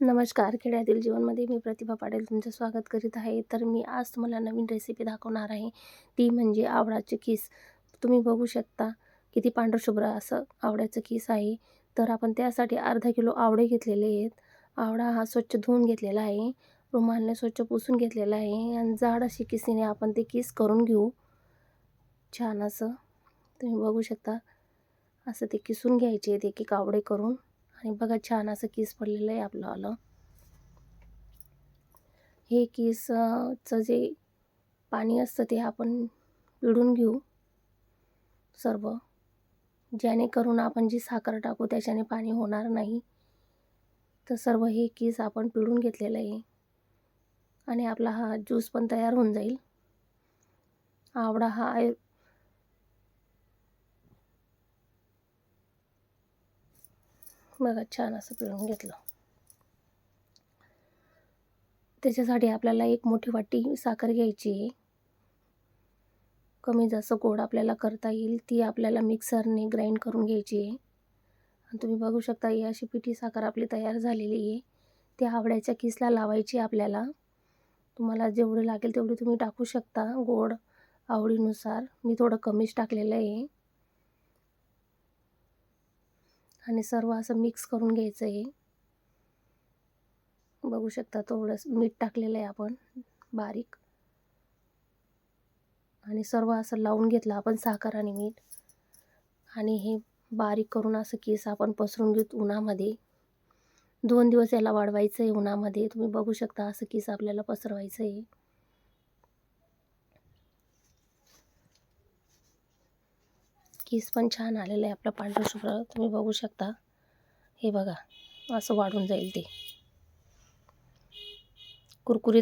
नमस्कार. खेड्यातील जीवनमध्ये मी प्रतिभा पाटील तुमचं स्वागत करीत आहे. तर मी आज तुम्हाला नवीन रेसिपी दाखवणार आहे. ती म्हणजे आवळाचे किस. तुम्ही बघू शकता किती पांढरशुभ्र असं आवळ्याचं किस आहे. तर आपण त्यासाठी अर्धा किलो आवळे घेतलेले आहेत. आवळा हा स्वच्छ धुवून घेतलेला आहे. रुमालने स्वच्छ पुसून घेतलेला आहे. आणि जाड अशी किसीने आपण ते किस करून घेऊ. छान असं. तुम्ही बघू शकता. असं ते किसून घ्यायचे आहेत एक एक आवडे करून. आणि बघा छान असं केस पडलेलं आहे आपलं आलं. हे केसचं जे पाणी असतं ते आपण पिळून घेऊ सर्व. जेणेकरून आपण जी साखर टाकू त्याच्याने पाणी होणार नाही. तर सर्व हे केस आपण पिळून घेतलेलं आहे. आणि आपला हा ज्यूस पण तयार होऊन जाईल. आवडा हा बघा छान असं पिळून घेतलं. त्याच्यासाठी आपल्याला एक मोठी वाटी साखर घ्यायची. आहे कमी जास्त गोड आपल्याला करता येईल ती आपल्याला मिक्सरने ग्राइंड करून घ्यायची आहे. आणि तुम्ही बघू शकता ही अशी पिठी साखर आपली तयार झालेली आहे. ती आवड्याच्या किसला लावायची आपल्याला. तुम्हाला जेवढं लागेल तेवढे तुम्ही टाकू शकता गोड आवडीनुसार मी थोडं कमीच टाकलेलं आहे. आणि सर्व असं मिक्स करून घ्यायचं आहे. बघू शकता थोडंसं मीठ टाकलेलं आहे आपण बारीक. आणि सर्व असं लावून घेतलं आपण साखर आणि मीठ. आणि हे बारीक करून असं केस आपण पसरून घेत उन्हामध्ये. दोन दिवस याला वाढवायचं आहे उन्हामध्ये. तुम्ही बघू शकता असं केस आपल्याला पसरवायचं आहे केस पण छान आलेलं आहे आपलं पांढरं शुभ्र तुम्ही बघू शकता. हे बघा असं वाढून जाईल ते. कुरकुरीत